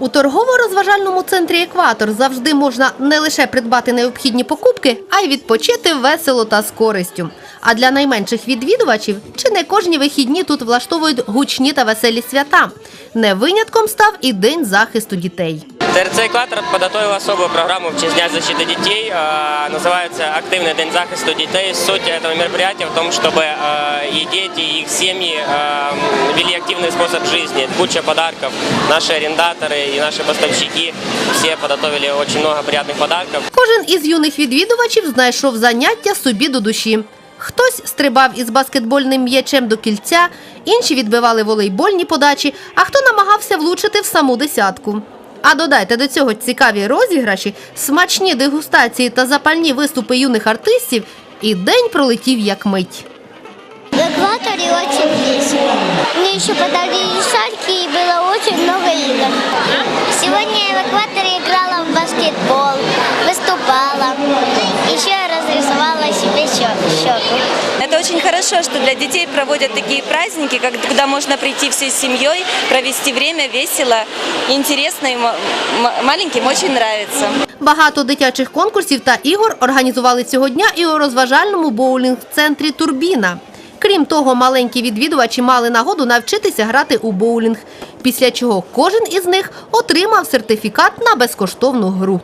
У торгово-розважальному центрі Екватор завжди можна не лише придбати необхідні покупки, а й відпочити весело та з користю. А для найменших відвідувачів чи не кожні вихідні тут влаштовують гучні та веселі свята. Не винятком став і День захисту дітей. ТРЦ «Екватор» подготовил особую программу в честь Дня защиты детей. Э, Называется «Активный день захисту детей». Суть этого мероприятия в том, чтобы э, и дети, и их семьи э, вели активный способ жизни. Куча подарков. Наши арендаторы и наши поставщики все подготовили очень много приятных подарков. Кожен із юних відвідувачів знайшов заняття собі до душі. Хтось стрибав із баскетбольним м'ячем до кільця, інші відбивали волейбольні подачі, а хто намагався влучити в саму десятку. А додайте до цього цікаві розіграші, смачні дегустації та запальні виступи юних артистів, і день пролетів як мить. В экваторе очень весело. Мне еще подарили шарики и было очень много игр. Сегодня я в экваторе играла в баскетбол, выступала. Еще я разрисовала себе щё- щеку. Это очень хорошо, что для детей проводят такие праздники, как- когда можно прийти всей семьей, провести время весело, интересно и м- м- маленьким очень нравится. Багато дитячих конкурсів та ігор організували цього дня і у розважальному боулінг-центрі Турбіна. Крім того, маленькі відвідувачі мали нагоду навчитися грати у боулінг, після чого кожен із них отримав сертифікат на безкоштовну гру.